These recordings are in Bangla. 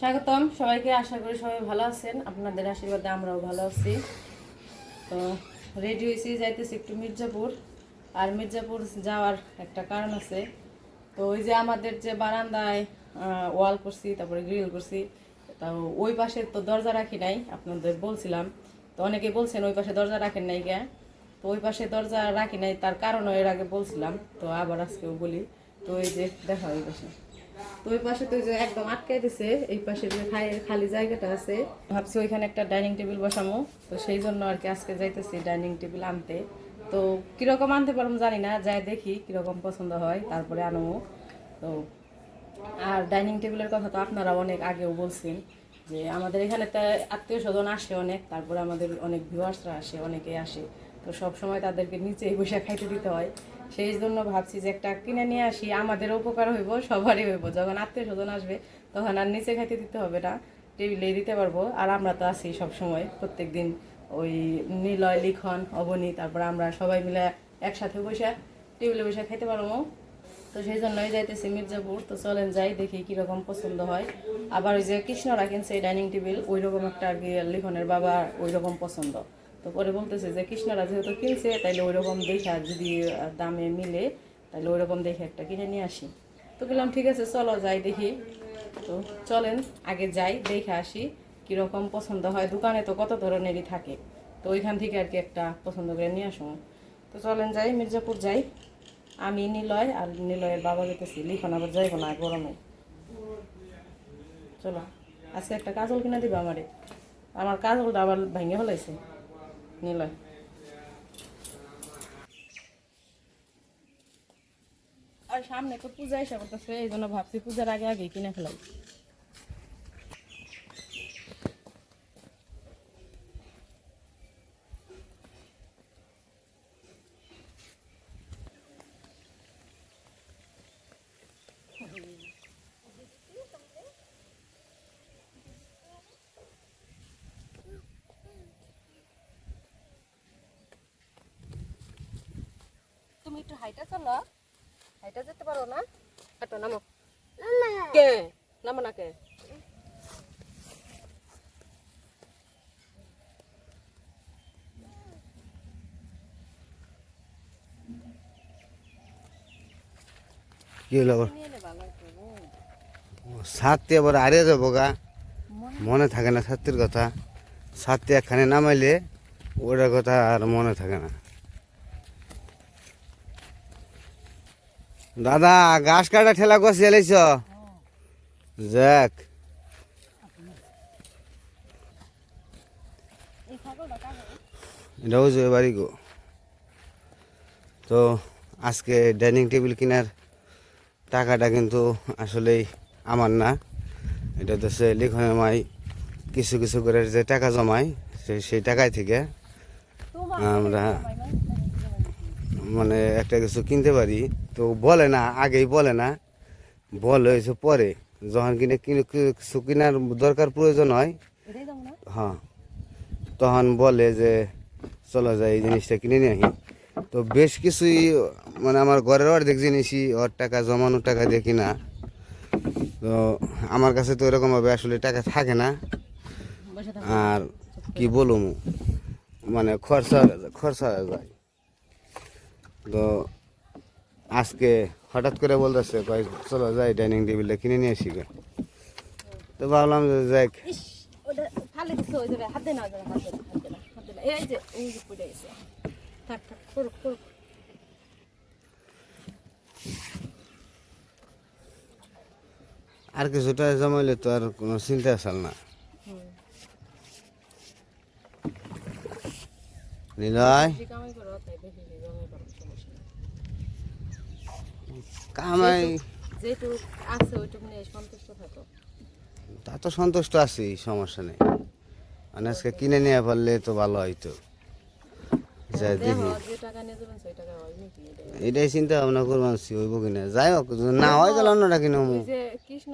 স্বাগতম। সবাইকে আশা করি সবাই ভালো আছেন। আপনাদের আশীর্বাদে আমরাও ভালো আছি। তো রেডি হয়েছি, যাইতেছি একটু মির্জাপুর। আর মির্জাপুর যাওয়ার একটা কারণ আছে। তো ওই যে আমাদের যে বারান্দায় ওয়াল করছি, তারপরে গ্রিল করছি, তো ওই পাশে তো দরজা রাখি নাই, আপনাদের বলছিলাম। তো অনেকে বলছেন ওই পাশে দরজা রাখেন নাই কে? তো ওই পাশে দরজা রাখি নাই, তার কারণও এর আগে বলছিলাম। তো আবার আজকেও বলি। তো এই যে দেখা ওই পাশে। তো ওই পাশে তো যে একদম আটকাই দিছে, এই পাশে যে খালি জায়গাটা আছে। ভাবছি ওইখানে একটা ডাইনিং টেবিল বসামো। তো সেই জন্য আর কি আজকে যাইতেছি ডাইনিং টেবিল আনতে। তো কীরকম আনতে পারব জানি না, যাই দেখি কীরকম পছন্দ হয়, তারপরে আনব। তো আর ডাইনিং টেবিলের কথা তো আপনারা অনেক আগেও বলছেন, যে আমাদের এখানে তো আত্মীয় স্বজন আসে অনেক, তারপরে আমাদের অনেক ভিউয়ার্সরা আসে, অনেকেই আসে। তো সব সময় তাদেরকে নিচেই বসে খাইতে দিতে হয়। সেই জন্য ভাবছি যে একটা কিনে নিয়ে আসি। আমাদের উপকার হইব, সবারই হইব। যখন আত্মীয় স্বজন আসবে, তখন আর নিচে খাইতে দিতে হবে না, টেবিলেই দিতে পারব। আর আমরা তো আছি সব সময় প্রত্যেক দিন ওই নিলয়, লিখন, অবনী, তারপর আমরা সবাই মিলে একসাথে বসে টেবিলে বসে খাইতে পারব। তো সেই জন্যই যাইতেছি মির্জাপুর। তো চলেন যাই, দেখি কীরকম পছন্দ হয়। আবার ওই যে কৃষ্ণরা কিনছে, ডাইনিং টেবিল ওই রকম একটা আর কি লিখনের বাবা ওই রকম পছন্দ। তো পরে বলতেছে যে কৃষ্ণরা যেহেতু কিনছে, তাইলে ওই রকম দেখে যদি দামে মিলে তাহলে ওই রকম দেখে একটা কিনে নিয়ে আসি। তো বললাম, ঠিক আছে, চলো যাই দেখি। তো চলেন, আগে যাই, দেখে আসি কীরকম পছন্দ হয়। দোকানে তো কত ধরনেরই থাকে, তো ওইখান থেকে আর কি একটা পছন্দ করে নিয়ে আসো তো চলেন যাই, মির্জাপুর যাই। আমি নিলয় আর নিলয়ের বাবা যেতেছি, লিখন আবার যাইব না গরমে। চলো, আজকে একটা কাজল কিনা দিবা আমারে। আমার কাজলটা আবার ভেঙে ফেলাইছে। নিলয় আর সামনে তো পূজা এসে করতেছে, এই জন্য ভাবছি পূজার আগে আগে কিনে ফেলাই তুমি একটু হাইটা চলো হাইটা যেতে পারো না? হাঁটো নামো। কে? নামো না কে? কি হলো আবার? সাতটি আবার হারিয়ে যাব গা। মনে থাকে না সাতটির কথা। সাতটি একখানে নামাইলে ওটার কথা আর মনে থাকে না। দাদা ঘাস কাটা ঠেলা কষি এলাইছ যাক। এটাও যে বাড়ি গো। তো আজকে ডাইনিং টেবিল কেনার টাকাটা কিন্তু আসলেই আমার না। এটা তো সে লিখনের মাই কিছু কিছু করে যে টাকা জমায় সেই সেই টাকায় থেকে আমরা মানে একটা কিছু কিনতে পারি তো বলে না আগেই বলে না বলে হয়েছে পরে যখন কিনে কিনে কিছু কেনার দরকার প্রয়োজন হয় হ্যাঁ। তখন বলে যে চলো যাই এই জিনিসটা কিনে নিয়ে আসি। তো বেশ কিছুই মানে আমার ঘরের অর্ধেক জিনিসই ওর টাকা জমানো টাকা দিয়ে কিনা। তো আমার কাছে তো এরকমভাবে আসলে টাকা থাকে না। আর কি বলুম মানে খরচা খরচা হয়ে যায়। তো আজকে হঠাৎ করে বলতেছে কয় চলো যাই ডাইনিং টেবিলটা কিনে নিয়ে আসি গে। তো ভাবলাম যে যাই ইস ওটা ফালে দিছে ওই জায়গায় হাত দে না ওই জায়গায় হাত দে না হাত দে না হাত দে না। এই যে এই যে পড়ে গেছে। থাক থাক করুক করুক। আর কিছুটা জমাইলে তো আর কোনো চিন্তা আসাল না। নিলয় বেশি কামাই করো তাই বেশি জমে করো সমস্যা নেই। কামাই। যেটুকু আছে ওইটুকু নিয়ে সন্তুষ্ট থাকো। তা তো সন্তুষ্ট আছি সমস্যা নেই। মানে আজকে কিনে নিয়ে পারলে তো ভালো হয়তো যা দেখি। টাকা টাকা হয় নাকি? এটাই চিন্তা ভাবনা করব আনছি হইব কিনা যাই হোক না হয় তাহলে অন্যটা কিনে কৃষ্ণ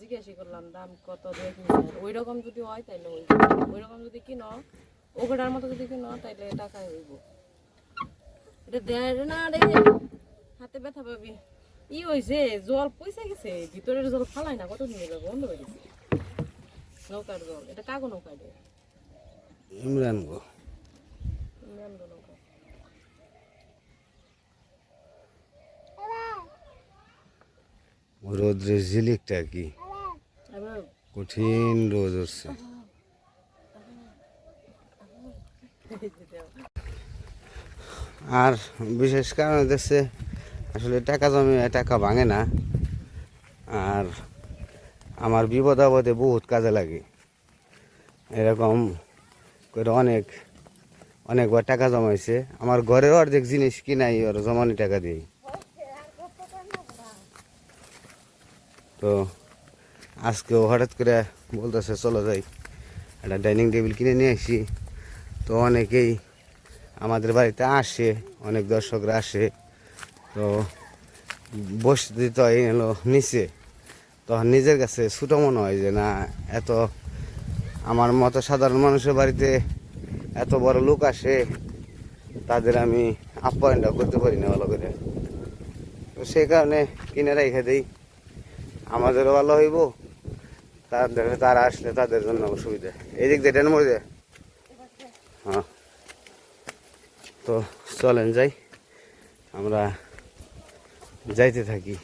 জিজ্ঞাসা করলাম দাম কত দেখি ওই রকম যদি হয় তাইলে ওই রকম যদি কিনো ওগুলার মতো যদি কিনো তাইলে টাকায় হইব। এটা দেয় না রে হাতে ব্যথা পাবি। ই হয়েছে জল পয়সা গেছে ভিতরের জল ফালাই না কত নিয়ে যাব বন্ধ হয়ে গেছে। নৌকার দল এটা কাগো নৌকা এটা? ইমরান গো। নৌকা। রোদ্রের ঝিলিকটা কি? কঠিন রোদ উঠছে আর বিশেষ কারণ হচ্ছে আসলে টাকা জমে, টাকা ভাঙে না। আর আমার বিপদ আপদে বহুত কাজে লাগে। এরকম করে অনেক, অনেকবার টাকা জমাইছে। আমার ঘরের অর্ধেক জিনিস কিনাই ওর জমানি টাকা দিই তো আজকেও হঠাৎ করে বলতেছে, চলো যাই। একটা ডাইনিং টেবিল কিনে নিয়ে আসি। তো অনেকেই আমাদের বাড়িতে আসে, অনেক দর্শকরা আসে। তো বসতে তো এই এলো নিচে। তখন নিজের কাছে ছোটো মনে হয় যে, না, এত আমার মতো সাধারণ মানুষের বাড়িতে এত বড় লোক আসে, তাদের আমি আপ্যায়নটা করতে পারি না ভালো করে। তো সেই কারণে কিনে রেখে দিই। আমাদেরও ভালো হইব, তাদের, তারা আসলে তাদের জন্য অসুবিধা। এদিক দিয়ে ট্রেন মরে যায় হ্যাঁ। তো চলেন যাই, আমরা যাইতে থাকি।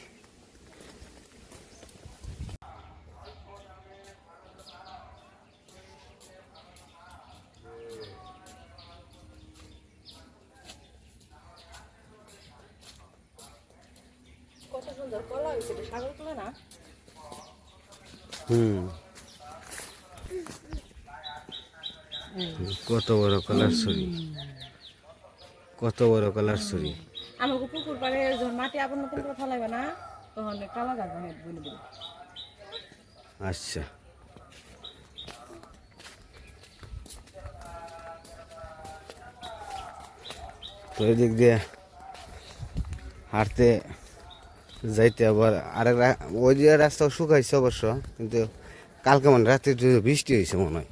কত বড় কালার ছড়ি। কত বড় কালার ছড়ি। আমাকে পুকুর পাড়ে যখন মাটি আপন নতুন করে ফেলাইবে না, তখন কালা গাছ বানিয়ে বলে দিল আচ্ছা। তো এদিক দিয়ে হাঁটতে যাইতে আবার আরেক ওই যে রাস্তা শুকাইছে অবশ্য, কিন্তু কালকে মানে রাত্রে বৃষ্টি হয়েছে মনে হয়।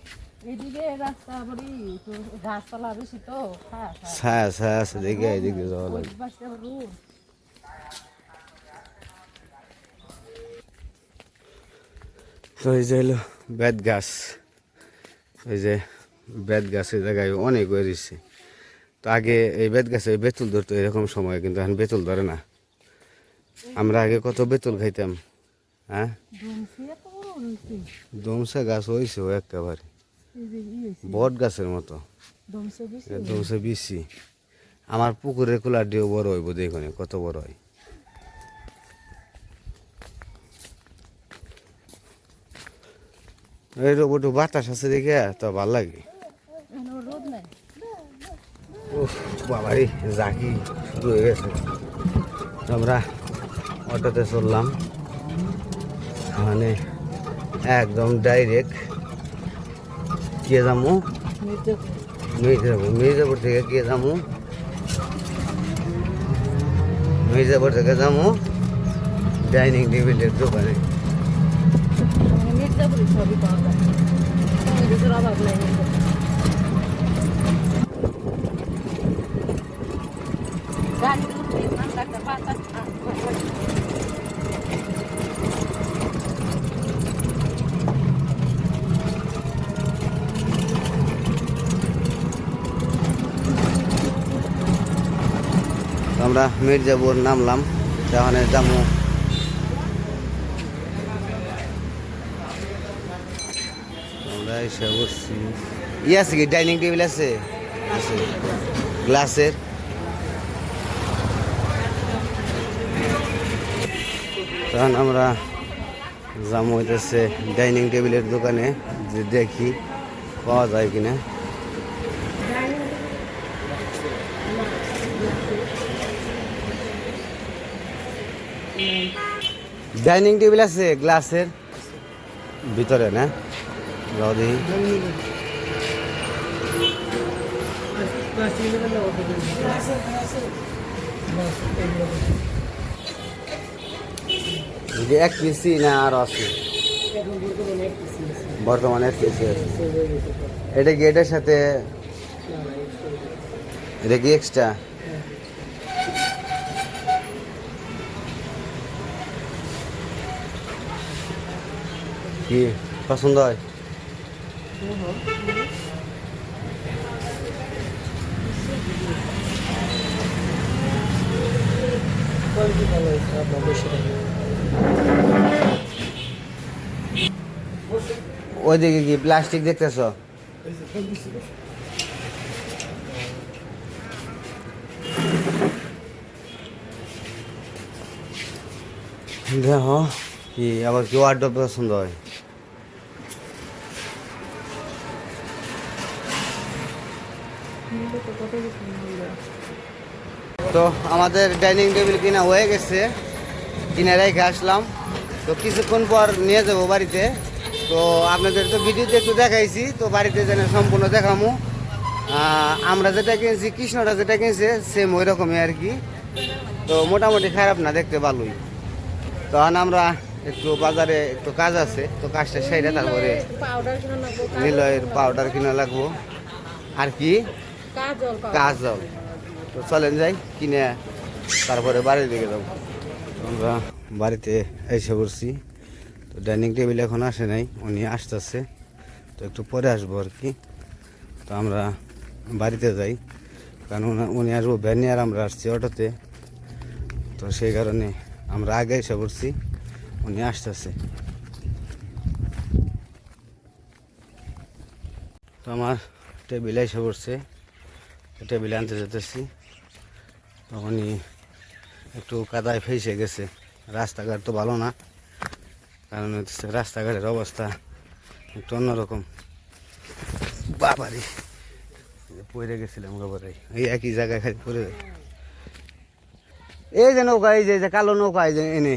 হ্যাঁ হ্যাঁ। ছায়া ছায়া আছে দেখে এদিক যাওয়া লাগে তো এই যে হলো বেত গাছ। এই যে বেত গাছের জায়গায় অনেক হয়ে দিচ্ছে তো আগে এই বেত গাছে বেতুল ধরতো এরকম সময় কিন্তু এখন বেতুল ধরে না। আমরা আগে কত বেতুল খাইতাম হ্যাঁ? হয়েছে দমসা গাছ হয়েছে একেবারে। হয়েছে বট গাছের মতো। ডুমসে বেশি আমার পুকুরের কুলার দিয়েও বড় হইব দেখুন কত বড় হয়। এই বাতাস আছে দেখে তো ভালো লাগে। বাবারি জাকি শুরু হয়ে গেছে। আমরা অটোতে চললাম। মানে একদম ডাইরেক্ট কে যাব মির্জাপুর মির্জাপুর মির্জাপুর থেকে কে যাব মির্জাপুর থেকে যাব ডাইনিং টেবিলের দোকানে মানে মির্জাপুরে সবই পাওয়া যায় কোনো কিছুর অভাব নাই মির্জাপুরে। গাড়ি উঠলে ঠান্ডা একটা বাতাস আসে। তো আমরা মির্জাপুর নামলাম, সেখানে যাব। আমরা এসে বসছি। ই আছে কি? ডাইনিং টেবিল আছে? আছে। গ্লাসের। তখন আমরা যাব হইতেছে ডাইনিং টেবিলের দোকানে, যে দেখি পাওয়া যায় কিনা। ডাইনিং টেবিল আছে, গ্লাসের ভিতরে, না? যে এক পিসি না আর আছে? বর্তমানে এক পিসি আছে। এটা কি এটার সাথে? এটা কি এক্সট্রা কি পছন্দ হয়? ওইদিকে কি প্লাস্টিক দেখতেছ? দেখো কি আবার কি ওয়ার্ড পছন্দ হয়? তো আমাদের ডাইনিং টেবিল কিনা হয়ে গেছে। কিনে রেখে আসলাম। তো কিছুক্ষণ পর নিয়ে যাব বাড়িতে। তো আপনাদের তো ভিডিওতে একটু দেখাইছি তো বাড়িতে যেন সম্পূর্ণ দেখামু। আমরা যেটা কিনছি কৃষ্ণটা যেটা কিনছে সেম ওই রকমই আর কি। তো মোটামুটি খারাপ না দেখতে ভালোই। তখন আমরা একটু বাজারে একটু কাজ আছে তো কাজটা সেরে তারপরে নিলয়ের পাউডার কিনা লাগবো। আর কি? কাজল তো চলেন যাই, কিনে তারপরে বাড়ির দিকে যাব। আমরা বাড়িতে এসে পড়ছি। তো ডাইনিং টেবিল এখন আসে নাই, উনি আসতেছে। তো একটু পরে আসব আর কি। তো আমরা বাড়িতে যাই, কারণ উনা- উনি আসব ভ্যানে আর আমরা আসছি অটোতে। তো সেই কারণে আমরা আগে এসে পড়ছি, উনি আসতেছে। তো আমার টেবিলে এসে পড়ছে। টেবিলে আনতে যেতেছি। তখনই একটু কাদায় ফেসে গেছে। রাস্তাঘাট তো ভালো না। কারণ হচ্ছে রাস্তাঘাটের অবস্থা একটু অন্যরকম। বাবারি, পড়ে গেছিলাম গোবরে। এই একই জায়গায় খালি পড়ে। এই যে নৌকা, এই যে এই যে কালো নৌকা, এই যে এনে।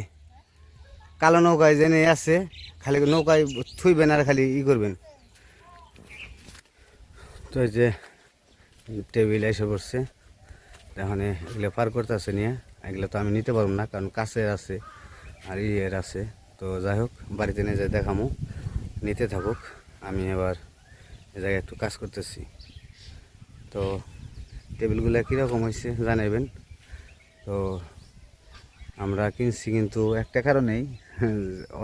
কালো নৌকা এই যে এনে আছে, খালি নৌকায় থুইবেন আর খালি ই করবেন। তো এই যে টেবিল এসে পড়ছে। এখন এগুলো পার করতেছে নিয়ে, এগুলো তো আমি নিতে পারব না, কারণ কাছের আছে আর ইয়ের আছে। তো যাই হোক, বাড়িতে নিয়ে যাই দেখামো, নিতে থাকুক। আমি এবার এ জায়গায় একটু কাজ করতেছি। তো টেবিলগুলো কীরকম হয়েছে জানাবেন তো আমরা কিনছি কিন্তু একটা কারণেই।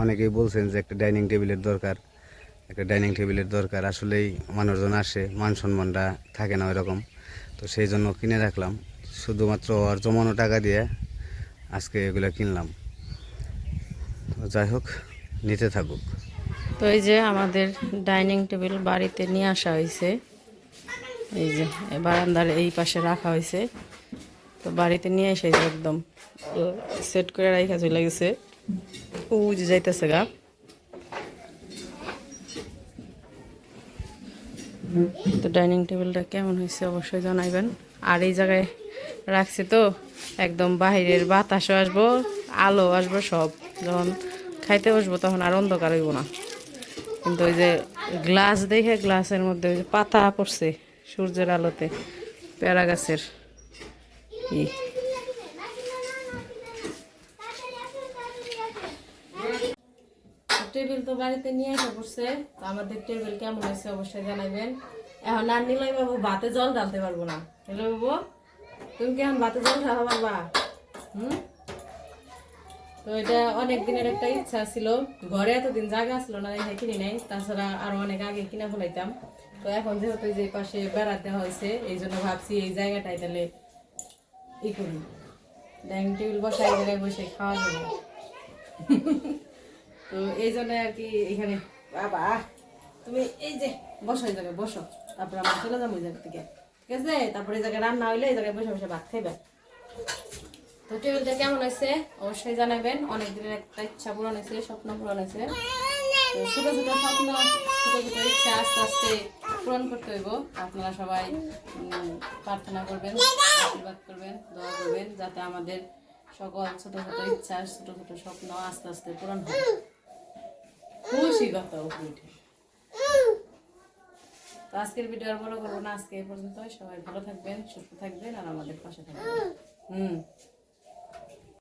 অনেকেই বলছেন যে একটা ডাইনিং টেবিলের দরকার। একটা ডাইনিং টেবিলের দরকার, আসলেই মানুষজন আসে মান সম্মানটা থাকে না ওইরকম। তো সেই জন্য কিনে রাখলাম। শুধুমাত্র আর জমানো টাকা দিয়ে আজকে এগুলো কিনলাম। তো যাই হোক, নিতে থাকুক। তো এই যে আমাদের ডাইনিং টেবিল বাড়িতে নিয়ে আসা হয়েছে। এই যে বারান্দার এই পাশে রাখা হয়েছে। তো বাড়িতে নিয়ে এসে এই যে একদম সেট করে রাখা চলে গেছে। ও যে যাইতেছে গা। তো ডাইনিং টেবিলটা কেমন হয়েছে অবশ্যই জানাইবেন। আর এই জায়গায় রাখছি তো, একদম বাইরের বাতাসও আসব আলো আসব সব। যখন খাইতে বসবো তখন আর অন্ধকার হইব না। কিন্তু ওই যে গ্লাস দেখে গ্লাসের মধ্যে ওই যে পাতা পড়ছে সূর্যের আলোতে, পেয়ারা গাছের। ই। টেবিল তো বাড়িতে নিয়ে এসে পড়ছে তো আমাদের টেবিল কেমন হয়েছে অবশ্যই জানাবেন। এখন আর নিলয় বাবু ভাতে জল ঢালতে পারব না। নিলয় বাবু, তুমি কি এখন ভাতে জল ঢালা পারবা? হুম? তো এটা অনেক দিনের একটা ইচ্ছা ছিল। ঘরে এতদিন জায়গা ছিল না দেখে কিনি নাই। তাছাড়া আরও অনেক আগে কিনা ফেলাইতাম। তো এখন যেহেতু যে পাশে বেড়াতে হয়েছে, এই জন্য ভাবছি এই জায়গাটাই তাহলে ই করি। ডাইনিং টেবিল বসাই, জায়গায় বসে খাওয়া যাবে। তো এই জন্য আর কি এখানে, বাবা, তুমি এই যে বসো, এই জায়গায় বসো। তারপরে আমরা চলে যাব ওই জায়গা থেকে, ঠিক আছে? তারপরে এই জায়গায় রান্না হইলে এই জায়গায় বসে বসে ভাত খাইবে। তো টেবিলটা কেমন হয়েছে? অবশ্যই জানাবেন। অনেক দিনের একটা ইচ্ছা পূরণ হয়েছে, স্বপ্ন পূরণ হয়েছে। তো ছোট ছোট স্বপ্ন, ছোট ছোট ইচ্ছা আস্তে আস্তে পূরণ করতে হইব। আপনারা সবাই প্রার্থনা করবেন, আশীর্বাদ করবেন, দোয়া করবেন, যাতে আমাদের সকল ছোট ছোট ইচ্ছা, ছোট ছোট স্বপ্ন আস্তে আস্তে পূরণ হয়। তো আজকের ভিডিও আর বড় করব না, আজকে এই পর্যন্ত সবাই ভালো থাকবেন, সুস্থ থাকবেন, আর আমাদের পাশে থাকবেন। হুম।